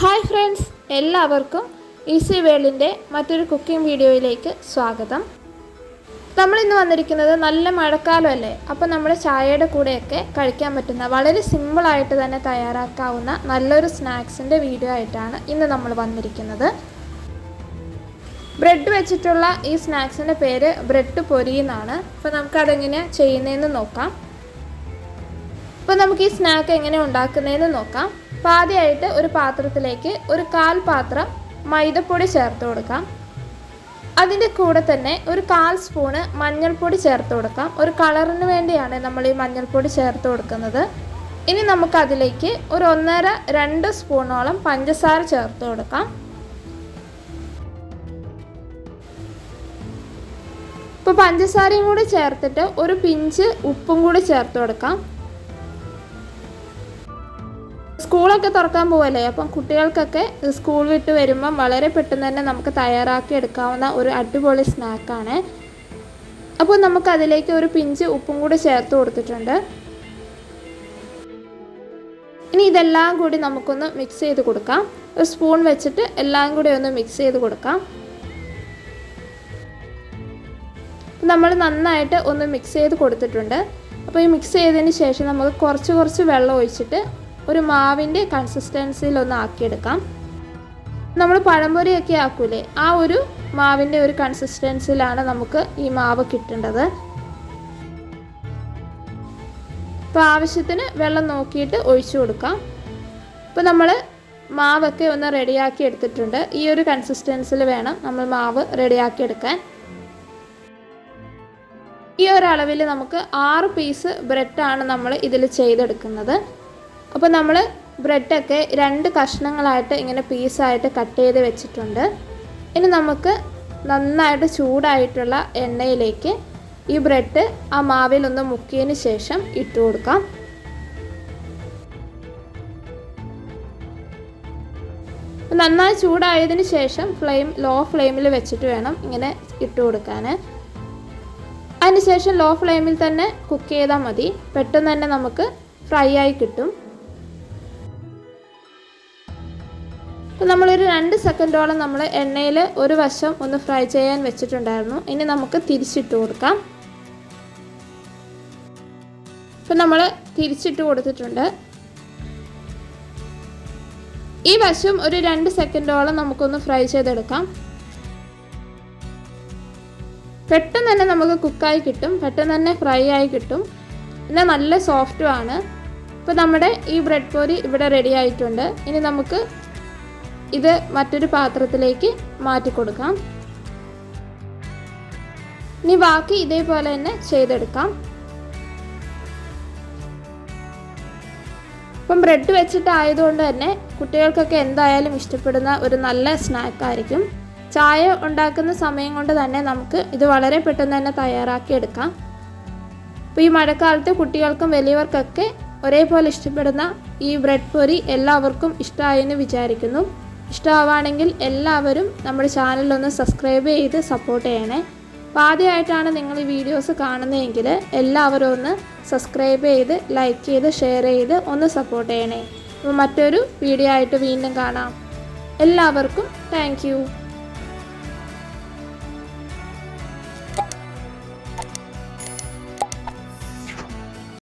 Hi friends എല്ലാവർക്കും easy വേൾഡിന്റെ മറ്റൊരു കുക്കിംഗ് വീഡിയോയിലേക്ക് സ്വാഗതം. നമ്മളിന്ന് വന്നിരിക്കുന്നത് നല്ല മഴക്കാലമല്ലേ അപ്പോൾ നമ്മുടെ ചായയുടെ കൂടെയൊക്കെ കഴിക്കാൻ പറ്റുന്ന വളരെ സിമ്പിളായിട്ട് തന്നെ തയ്യാറാക്കാവുന്ന നല്ലൊരു സ്നാക്സിന്റെ വീഡിയോ ആയിട്ടാണ് ഇന്ന് നമ്മൾ വന്നിരിക്കുന്നത്. ബ്രെഡ് വെച്ചിട്ടുള്ള ഈ സ്നാക്സിന്റെ പേര് ബ്രെഡ് പൊരി എന്നാണ്. അപ്പോൾ നമുക്കതെങ്ങനെ ചെയ്യുന്നതെന്ന് നോക്കാം. അപ്പോൾ നമുക്ക് ഈ സ്നാക്ക് എങ്ങനെ ഉണ്ടാക്കുന്നതെന്ന് നോക്കാം. ആദ്യമായിട്ട് ഒരു പാത്രത്തിലേക്ക് ഒരു കാൽ പാത്രം മൈദപ്പൊടി ചേർത്ത് കൊടുക്കാം. അതിന്റെ കൂടെ തന്നെ ഒരു കാൽ സ്പൂണ് മഞ്ഞൾപ്പൊടി ചേർത്ത് കൊടുക്കാം. ഒരു കളറിന് വേണ്ടിയാണ് നമ്മൾ ഈ മഞ്ഞൾപ്പൊടി ചേർത്ത് കൊടുക്കുന്നത്. ഇനി നമുക്കതിലേക്ക് ഒരു ഒന്നര രണ്ട് സ്പൂണോളം പഞ്ചസാര ചേർത്ത് കൊടുക്കാം. ഇപ്പോൾ പഞ്ചസാരയും കൂടി ചേർത്തിട്ട് ഒരു പിഞ്ച് ഉപ്പും കൂടി ചേർത്ത് കൊടുക്കാം. സ്കൂളൊക്കെ തുറക്കാൻ പോവല്ലേ? അപ്പം കുട്ടികൾക്കൊക്കെ സ്കൂൾ വിട്ട് വരുമ്പം വളരെ പെട്ടെന്ന് തന്നെ നമുക്ക് തയ്യാറാക്കി എടുക്കാവുന്ന ഒരു അടിപൊളി സ്നാക്കാണ്. അപ്പോൾ നമുക്ക് അതിലേക്ക് ഒരു പിഞ്ച് ഉപ്പും കൂടി ചേർത്ത് കൊടുത്തിട്ടുണ്ട്. ഇനി ഇതെല്ലാം കൂടി നമുക്കൊന്ന് മിക്സ് ചെയ്ത് കൊടുക്കാം. ഒരു സ്പൂൺ വെച്ചിട്ട് എല്ലാം കൂടി ഒന്ന് മിക്സ് ചെയ്ത് കൊടുക്കാം. നമ്മൾ നന്നായിട്ട് ഒന്ന് മിക്സ് ചെയ്ത് കൊടുത്തിട്ടുണ്ട്. അപ്പോൾ ഈ മിക്സ് ചെയ്തതിന് ശേഷം നമുക്ക് കുറച്ച് കുറച്ച് വെള്ളം ഒഴിച്ചിട്ട് ഒരു മാവിന്റെ കൺസിസ്റ്റൻസിയിൽ ഒന്ന് ആക്കിയെടുക്കാം. നമ്മൾ പഴംപൊരിയൊക്കെ ആക്കൂലേ? ആ ഒരു മാവിന്റെ ഒരു കൺസിസ്റ്റൻസിയിലാണ് നമുക്ക് ഈ മാവ് കിട്ടേണ്ടത്. അപ്പോൾ ആവശ്യത്തിന് വെള്ളം നോക്കിയിട്ട് ഒഴിച്ചു കൊടുക്കാം. ഇപ്പോൾ നമ്മൾ മാവൊക്കെ ഒന്ന് റെഡിയാക്കി എടുത്തിട്ടുണ്ട്. ഈ ഒരു കൺസിസ്റ്റൻസിൽ വേണം നമ്മൾ മാവ് റെഡിയാക്കി എടുക്കാൻ. ഈ ഒരളവിൽ നമുക്ക് ആറ് പീസ് ബ്രെഡാണ് നമ്മൾ ഇതിൽ ചെയ്തെടുക്കുന്നത്. അപ്പോൾ നമ്മൾ ബ്രെഡൊക്കെ രണ്ട് കഷ്ണങ്ങളായിട്ട് ഇങ്ങനെ പീസായിട്ട് കട്ട് ചെയ്ത് വെച്ചിട്ടുണ്ട്. ഇനി നമുക്ക് നന്നായിട്ട് ചൂടായിട്ടുള്ള എണ്ണയിലേക്ക് ഈ ബ്രെഡ് ആ മാവിൽ ഒന്ന് മുക്കിയതിന് ശേഷം ഇട്ട് കൊടുക്കാം. നന്നായി ചൂടായതിന് ശേഷം ഫ്ലെയിം ലോ ഫ്ലെയിമിൽ വെച്ചിട്ട് വേണം ഇങ്ങനെ ഇട്ട് കൊടുക്കാൻ അതിനുശേഷം ലോ ഫ്ലെയിമിൽ തന്നെ കുക്ക് ചെയ്താൽ മതി. പെട്ടെന്ന് തന്നെ നമുക്ക് ഫ്രൈ ആയി കിട്ടും. അപ്പോൾ നമ്മളൊരു രണ്ട് സെക്കൻഡോളം നമ്മൾ എണ്ണയിൽ ഒരു വശം ഒന്ന് ഫ്രൈ ചെയ്യാൻ വെച്ചിട്ടുണ്ടായിരുന്നു. ഇനി നമുക്ക് തിരിച്ചിട്ട് കൊടുക്കാം. ഇപ്പം നമ്മൾ തിരിച്ചിട്ട് കൊടുത്തിട്ടുണ്ട്. ഈ വശം ഒരു രണ്ട് സെക്കൻഡോളം നമുക്കൊന്ന് ഫ്രൈ ചെയ്തെടുക്കാം. പെട്ടെന്ന് തന്നെ നമുക്ക് കുക്കായി കിട്ടും. പെട്ടെന്ന് തന്നെ ഫ്രൈ ആയി കിട്ടും. പിന്നെ നല്ല സോഫ്റ്റുമാണ് ഇപ്പം ഇപ്പോൾ നമ്മുടെ ഈ ബ്രെഡ് പൊരി ഇവിടെ റെഡി ആയിട്ടുണ്ട്. ഇനി നമുക്ക് ഇത് മറ്റൊരു പാത്രത്തിലേക്ക് മാറ്റി കൊടുക്കാം. ഇനി ബാക്കി ഇതേപോലെ തന്നെ ചെയ്തെടുക്കാം. ഇപ്പം ബ്രെഡ് വെച്ചിട്ടായതുകൊണ്ട് തന്നെ കുട്ടികൾക്കൊക്കെ എന്തായാലും ഇഷ്ടപ്പെടുന്ന ഒരു നല്ല സ്നാക്കായിരിക്കും ചായ ഉണ്ടാക്കുന്ന സമയം കൊണ്ട് തന്നെ നമുക്ക് ഇത് വളരെ പെട്ടെന്ന് തന്നെ തയ്യാറാക്കി എടുക്കാം. അപ്പോൾ ഈ മഴക്കാലത്ത് കുട്ടികൾക്കും വലിയവർക്കൊക്കെ ഒരേപോലെ ഇഷ്ടപ്പെടുന്ന ഈ ബ്രെഡ് പൊരി എല്ലാവർക്കും ഇഷ്ടമായെന്ന് വിചാരിക്കുന്നു. ഇഷ്ടമാവുകയാണെങ്കിൽ എല്ലാവരും നമ്മുടെ ചാനലൊന്ന് സബ്സ്ക്രൈബ് ചെയ്ത് സപ്പോർട്ട് ചെയ്യണേ. അപ്പോൾ ആദ്യമായിട്ടാണ് നിങ്ങൾ ഈ വീഡിയോസ് കാണുന്നതെങ്കിൽ എല്ലാവരും ഒന്ന് സബ്സ്ക്രൈബ് ചെയ്ത് ലൈക്ക് ചെയ്ത് ഷെയർ ചെയ്ത് ഒന്ന് സപ്പോർട്ട് ചെയ്യണേ. അപ്പോൾ മറ്റൊരു വീഡിയോ ആയിട്ട് വീണ്ടും കാണാം. എല്ലാവർക്കും താങ്ക്